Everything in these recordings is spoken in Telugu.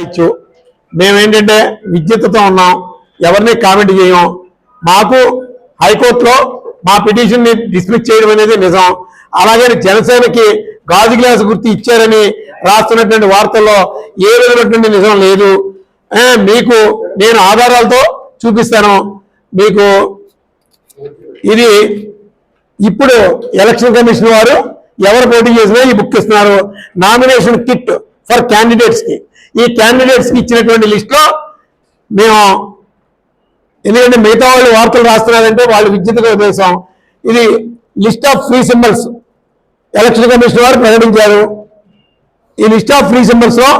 ఇచ్చు. మేమేంటంటే విద్యుత్తుతో ఉన్నాం. ఎవరిని కామెంట్ చేయం మాకు హైకోర్టులో మా పిటిషన్ని డిస్మిస్ చేయడం అనేది నిజం. అలాగే జనసేనకి గాజు గ్లాస్ గుర్తు ఇచ్చారని రాస్తున్నటువంటి వార్తల్లో ఏ విధమైనటువంటి నిజం లేదు. మీకు నేను ఆధారాలతో చూపిస్తాను. మీకు ఇది ఇప్పుడు ఎలక్షన్ కమిషన్ వారు ఎవరు పోటీ చేసినా ఈ బుక్ ఇస్తున్నారు. నామినేషన్ కిట్ ఫర్ క్యాండిడేట్స్కి ఈ క్యాండిడేట్స్కి ఇచ్చినటువంటి లిస్టులో మేము ఎందుకంటే మిగతా వాళ్ళు వార్తలు రాస్తున్నారంటే వాళ్ళు విద్యుత్గా ఉద్దేశం ఇది list of free symbols election commission వారు ప్రకటించారు. ఈ లిస్ట్ ఆఫ్ ఫ్రీ సింబల్స్లో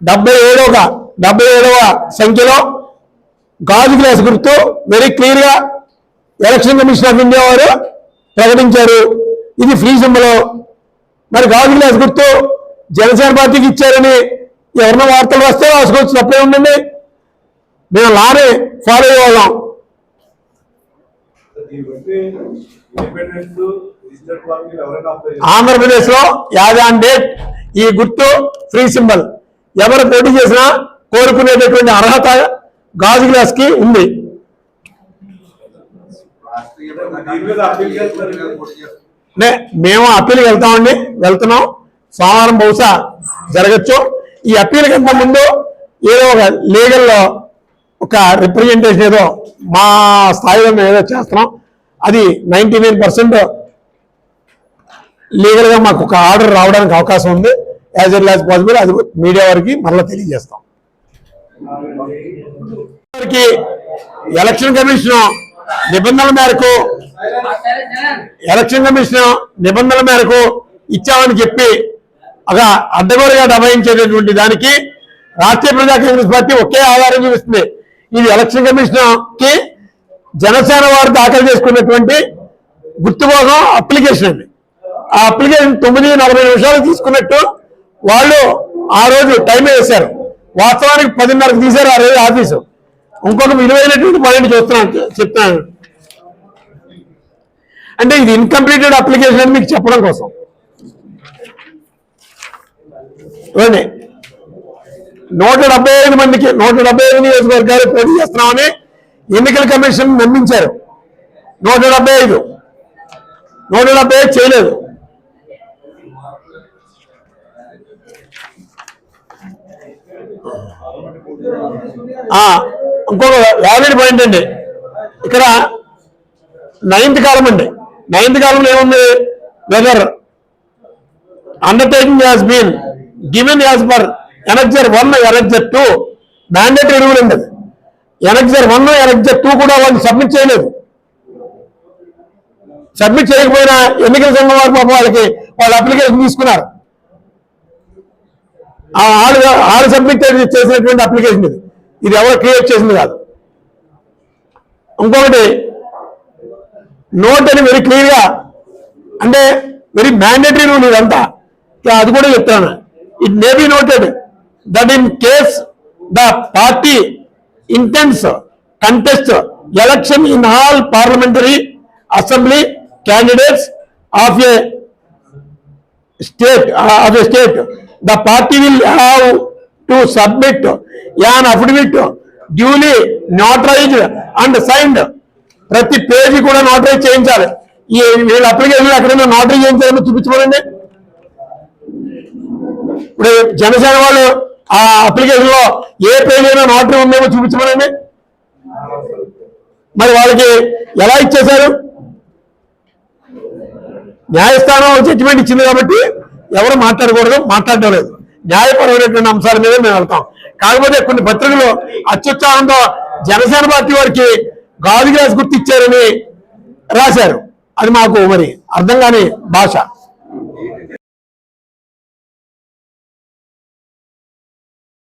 డెబ్బై ఏడవ డెబ్బై ఏడవ సంఖ్యలో గాజు గ్లాస్ గుర్తు వెరీ క్లియర్గా ఎలక్షన్ కమిషన్ ఆఫ్ ఇండియా వారు ప్రకటించారు. ఇది ఫ్రీ సింబల్ మరి గాజు గ్లాస్ గుర్తు జనసేన పార్టీకి ఇచ్చారని ఎవరినో వార్తలు వస్తే రాసుకోవచ్చు తప్పే ఉండండి. మేము లానే ఫాలో అయ్యేవాళ్ళం. దీన్ని బట్టి ఇండిపెండెన్స్ ఆంధ్రప్రదేశ్లో యాదాన్ డేట్ ఈ గుర్తు ఫ్రీ సింబల్. ఎవరు పోటీ చేసినా కోరుకునేటటువంటి అర్హత గాజు గ్లాస్ ఉంది దీని మీద అప్పీల్ చేస్తారు నే మేము అప్పీల్కి వెళ్తామండి వెళ్తున్నాం. సోమవారం బహుశా జరగచ్చు. ఈ అప్పీల్ కంటే ముందు ఏదో ఒక లీగల్లో ఒక రిప్రజెంటేషన్ ఏదో మా స్థాయిలో మేము ఏదో చేస్తున్నాం. అది నైంటీ నైన్ పర్సెంట్ లీగల్గా మాకు ఒక ఆర్డర్ రావడానికి అవకాశం ఉంది. యాజ్ ఎల్ యాజ్ పాసిబుల్ అది మీడియా వారికి మరలా తెలియజేస్తాం. ఎలక్షన్ కమిషన్ నిబంధనల మేరకు ఎలక్షన్ కమిషన్ నిబంధనల మేరకు ఇచ్చామని చెప్పి ఒక అడ్డగోలుగా దబాయించేటటువంటి దానికి రాష్ట్రీయ ప్రజా కాంగ్రెస్ పార్టీ ఒకే ఆధారం చూపిస్తుంది. ఇది ఎలక్షన్ కమిషన్కి జనసేన వారు దాఖలు చేసుకున్నటువంటి గుర్తుబోధం అప్లికేషన్ అండి ఆ అప్లికేషన్ తొమ్మిది నలభై నిమిషాలు తీసుకున్నట్టు వాళ్ళు ఆ రోజు టైం వేశారు. వాస్తవానికి పదిన్నరకు తీశారు ఆ రోజు ఆఫీసు. ఇంకొక విలువైనటువంటి పాయింట్ చూస్తున్నాను చెప్తాను అంటే ఇది ఇన్కంప్లీటెడ్ అప్లికేషన్ అని మీకు చెప్పడం కోసం. చూడండి నూట డెబ్బై ఐదు మందికి నూట డెబ్బై ఐదు నియోజకవర్గాలు పోటీ చేస్తున్నామని ఎన్నికల కమిషన్ నమ్మించారు. నూట డెబ్బై ఐదు. నూట డెబ్బై ఐదు చేయలేదు. ఆ, ఇంకొక వ్యాలిడ్ పాయింట్ అండి. ఇక్కడ నైన్త్ కాలం అండి. నైన్త్ కాలంలో ఏముంది? Whether undertaking has been given as per annexure one annexure two mandatory rule అండి అది. ఎనర్జర్ వన్ ఎనర్జర్ టూ కూడా వాళ్ళు సబ్మిట్ చేయలేదు. సబ్మిట్ చేయకపోయినా ఎన్నికల సంఘం వారు పాపం వాళ్ళకి వాళ్ళు అప్లికేషన్ తీసుకున్నారు. ఆరు ఆరు సబ్మిట్ చేసినటువంటి అప్లికేషన్ ఇది. ఇది ఎవరు క్రియేట్ చేసింది కాదు. ఇంకొకటి నోట్ అని వెరీ క్లియర్గా అంటే వెరీ మ్యాండేటరీ రూల్ ఇదంతా. అది కూడా చెప్తాను. It may be noted that in case the party intends contest election in all parliamentary assembly candidates of a state uh, of a state, the party will have to submit an affidavit duly notarised and signed. ప్రతి పేజీ కూడా నోటరైజ్ చేయించాలి. ఈ వీళ్ళ అప్లికేషన్ ఎక్కడైనా నోటరీ చేయించాలని చూపించమనండి ఇప్పుడు జనసేన వాళ్ళు ఆ అప్లికేషన్లో ఏ పేజీ అయినా నోటరీ ఉందేమో చూపించమనండి మరి వాళ్ళకి ఎలా ఇచ్చేశారు? న్యాయస్థానం జడ్జిమెంట్ ఇచ్చింది కాబట్టి ఎవరు మాట్లాడకూడదు మాట్లాడడం లేదు. న్యాయపరమైనటువంటి అంశాల మీద మేము వెళ్తాం. కాకపోతే కొన్ని పత్రికలు అత్యుత్సాహంతో జనసేన పార్టీ వారికి గాజు గ్యాస్ గుర్తిచ్చారని రాశారు. అది మాకు మరి అర్థం కాని భాష.